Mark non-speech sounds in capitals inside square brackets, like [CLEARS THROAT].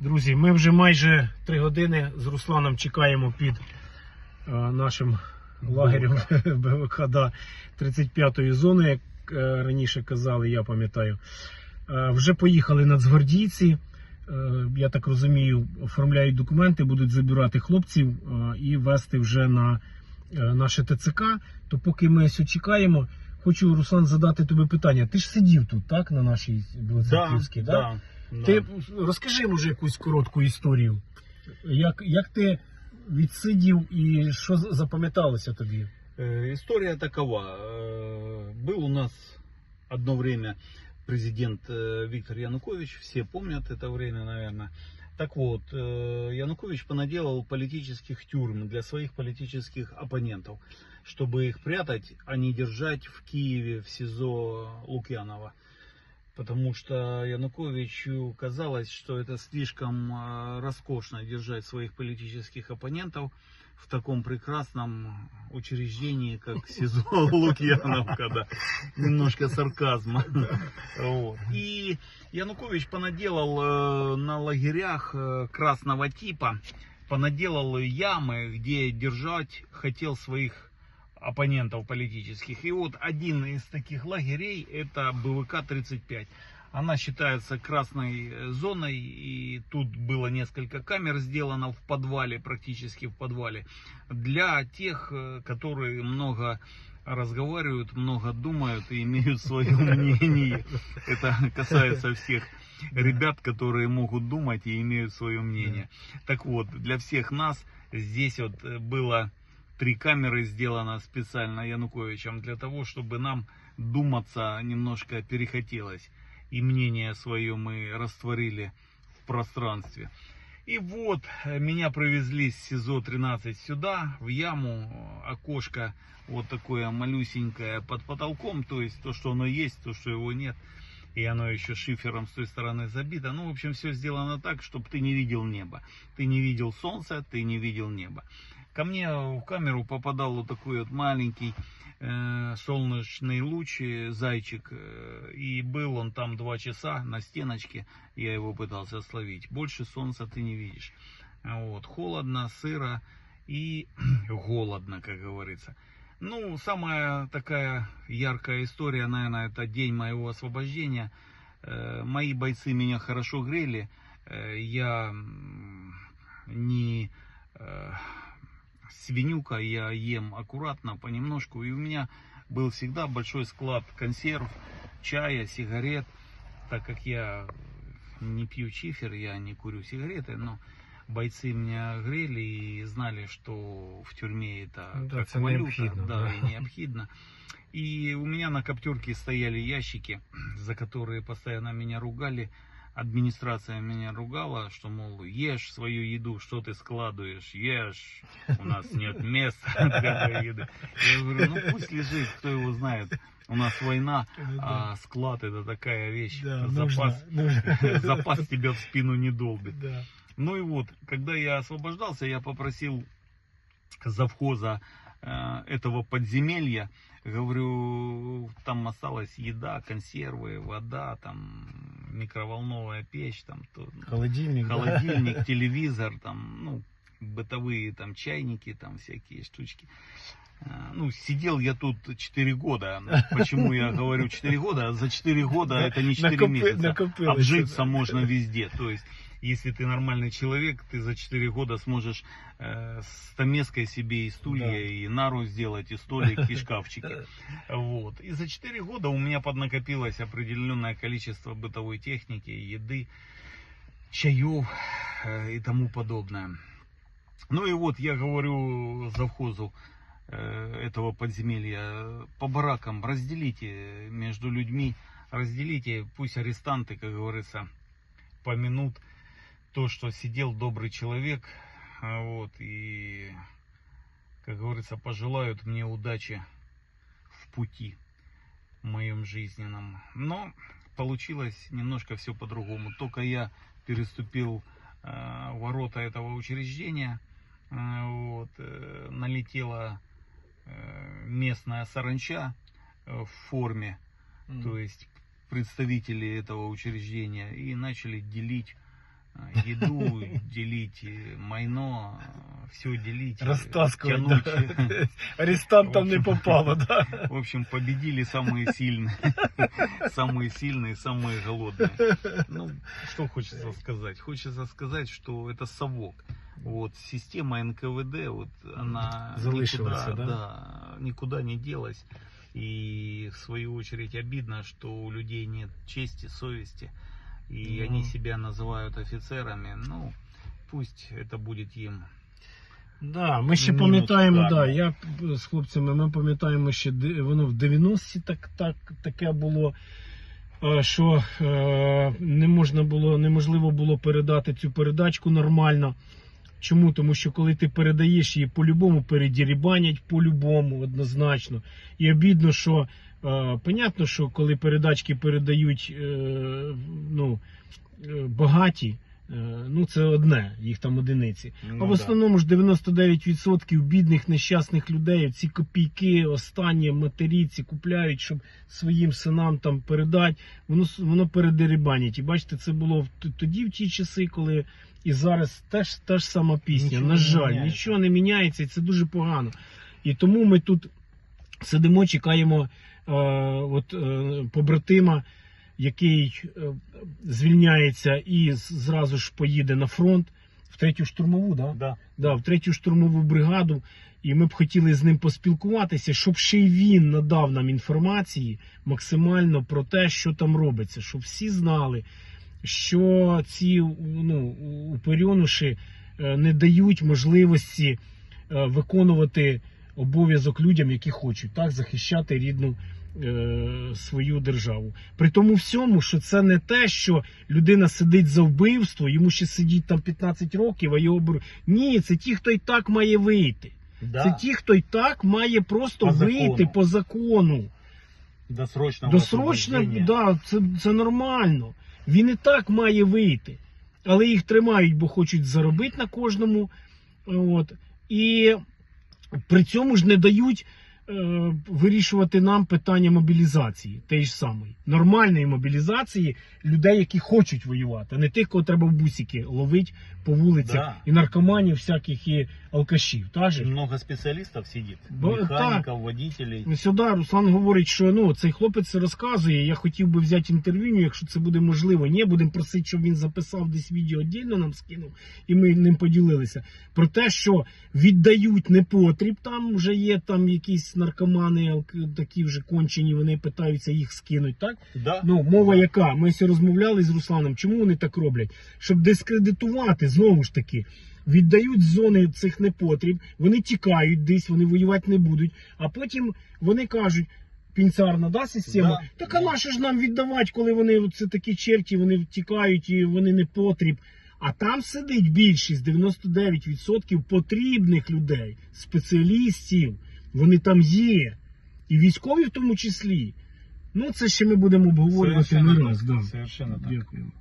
Друзі, ми вже майже три години з Русланом чекаємо під е, нашим лагерем БВК [LAUGHS] да, 35-ї зони, як е, раніше казали, я пам'ятаю. Е, вже поїхали нацгвардійці. Е, я так розумію, оформляють документи, будуть забирати хлопців е, і вести вже на е, наше ТЦК. То поки ми ось чекаємо, хочу, Руслан, задати тобі питання. Ти ж сидів тут, так, на нашій Білоцерківській, да? да. Ти розкажи може якусь коротку історію. Як, як ти відсидів і що з- запам'яталося тобі? Э, История такова. Э, Был у нас одно время президент э, Виктор Янукович, все помнят это время, наверное. Так вот, э, Янукович понаделал политических тюрьм для своих политических оппонентов, чтобы их прятать, а не держать в Киеве, в СИЗО Лукьянова. Потому что Януковичу казалось, что это слишком э, роскошно держать своих политических оппонентов в таком прекрасном учреждении, как [LAUGHS] СИЗО Лукьяновка, да. Немножко сарказма. Вот. И Янукович понаделал э, на лагерях э, красного типа, понаделал ямы, где держать хотел своих оппонентов политических. И вот один из таких лагерей это БВК-35. Она считается красной э, зоной, и тут было несколько камер сделано в подвале, практически в подвале, для тех, э, которые много разговаривают, много думают и имеют свое [LAUGHS] мнение. Это касается всех ребят, которые могут думать и имеют свое мнение. Так вот, для всех нас здесь вот э, было три камеры сделано специально Януковичем для того, чтобы нам думаться немножко перехотелось. И мнение свое мы растворили в пространстве. И вот э, меня провезли с СИЗО-13 сюда, в яму, э, окошко вот такое малюсенькое под потолком, то есть то, что оно есть, то, что его нет. И оно еще шифером с той стороны забито. Ну, в общем, все сделано так, чтобы ты не видел небо. Ты не видел солнца, ты не видел неба. Ко мне в камеру попадал вот такой вот маленький э, солнечный луч, э, зайчик. э, и был он там два часа на стеночке. Я его пытался словить. Больше солнца ты не видишь. Вот. Холодно, сыро и [CLEARS THROAT] голодно, как говорится. Ну, самая такая яркая история, наверное, это день моего освобождения. Э, Мои бойцы меня хорошо грели. Э, Я не э, свинюка, я ем аккуратно, понемножку. И у меня был всегда большой склад консерв, чая, сигарет. Так как я не пью чифер, я не курю сигареты, но бойцы меня грели и знали, что в тюрьме это Ну да, как это валюта, необходимо, да, да. и необходимо. И у меня на коптерке стояли ящики, за которые постоянно меня ругали. Администрация меня ругала, что, мол, ешь свою еду, что ты складываешь, ешь, у нас нет места [LAUGHS] для еды. Я говорю, ну пусть лежит, кто его знает. У нас война, а склад это такая вещь. запас, [LAUGHS] запас тебя в спину не долбит. Да. Ну и вот, когда я освобождался, я попросил завхоза э, этого подземелья, говорю, там осталась еда, консервы, вода, там микроволновая печь, там то- Холодильник. да. холодильник, телевизор, там, ну, бытовые там чайники, там всякие штучки. А, Ну, сидел я тут 4 года. Почему я говорю 4 года? За 4 года [LAUGHS] это не 4 Накопи- месяца. Обжиться да. можно везде. То есть, если ты нормальный человек, ты за 4 года сможешь э, с томеской себе и стулья, Да. и нару сделать, и столик, и [LAUGHS] шкафчики. Вот. И за 4 года у меня поднакопилось определенное количество бытовой техники, еды, чаев э, и тому подобное. Ну и вот я говорю завхозу э, этого подземелья, по баракам разделите между людьми, разделите, пусть арестанты, как говорится, помянут то, что сидел добрый человек, а вот, и, как говорится, пожелают мне удачи в пути моем жизненном. Но получилось немножко все по-другому. Только я переступил э, ворота этого учреждения, э, вот, э, налетела э, местная саранча э, в форме, Мгм. то есть представители этого учреждения, и начали делить еду делить, э, майно, все делить. э, Розтаскувати. тянуть. [LAUGHS] Да. Арестантам не попало, да? [LAUGHS] В общем, победили самые сильные. [LAUGHS] Самые сильные, самые голодные. Ну, что хочется сказать? Хочется сказать, что это совок. Вот система НКВД, вот она никуда, да? да, никуда не делась. И в свою очередь обидно, что у людей нет чести, совести. И Ну. они себя называют офицерами. Ну, пусть это будет им. Да, ми ще пам'ятаємо, да, я з хлопцями, ми пам'ятаємо, що воно в 90-ті так, так, таке було, що е, не можна було, неможливо було передати цю передачку нормально. Чому? Тому що коли ти передаєш її по-любому передірібанять, по-любому, однозначно. І обідно, що е, понятно, що коли передачки передають е, ну, е, багаті, е, ну це одне, їх там одиниці. А Ну в да. основному ж 99% бідних нещасних людей ці копійки останні матері ці купляють, щоб своїм синам там передати. Воно воно передерибанять. І бачите, це було тоді в ті часи, коли і зараз теж та ж сама пісня. Нічого На жаль, міняється. нічого не міняється, і це дуже погано. І тому ми тут сидимо, чекаємо е, от, е, побратима, який е, звільняється і зразу ж поїде на фронт в третю штурмову, да? Да. Да, в третю штурмову бригаду. І ми б хотіли з ним поспілкуватися, щоб ще й він надав нам інформації максимально про те, що там робиться, щоб всі знали, що ці ну, упорьонуші е, не дають можливості е, виконувати обов'язок людям, які хочуть так захищати рідну е, свою державу. При тому всьому, що це не те, що людина сидить за вбивство, йому ще сидіть там 15 років, а його беруть. Ні, це ті, хто і так має вийти. Да. Це ті, хто і так має просто По вийти закону. по закону. Досрочного Досрочно, да, це, це нормально. Він і так має вийти. Але їх тримають, бо хочуть заробити на кожному. От. І при цьому ж не дають е, вирішувати нам питання мобілізації, те ж самої. Нормальної мобілізації людей, які хочуть воювати, а не тих, кого треба в бусики ловити по вулицях, Да. і наркоманів всяких, і алкашів. Так же? Много специалистов сидит. Бо- Механиков, водителей. Сюди Руслан говорить, що ну цей хлопець розказує. Я хотів би взяти інтерв'ю, якщо це буде можливо. Ні, будемо просити, щоб він записав десь відео віддільно нам скинув, і ми ним поділилися. Про те, що віддають непотріб, там вже є там якісь наркомани, такі вже кончені, вони питаються їх скинуть. Так Да. ну мова Да. яка? Ми сьогодні розмовляли з Русланом. Чому вони так роблять? Щоб дискредитувати знову ж таки. Віддають з зони цих непотріб, вони тікають десь, вони воювати не будуть. А потім вони кажуть, пінцарна да, система. Да. Так а нащо ж нам віддавати, коли вони це такі черті, вони втікають і вони не потріб. А там сидить більшість 99% потрібних людей, спеціалістів. Вони там є. І військові в тому числі. Ну, це ще ми будемо обговорювати не Совершенно раз. так. Да. Совершенно так. Дякую.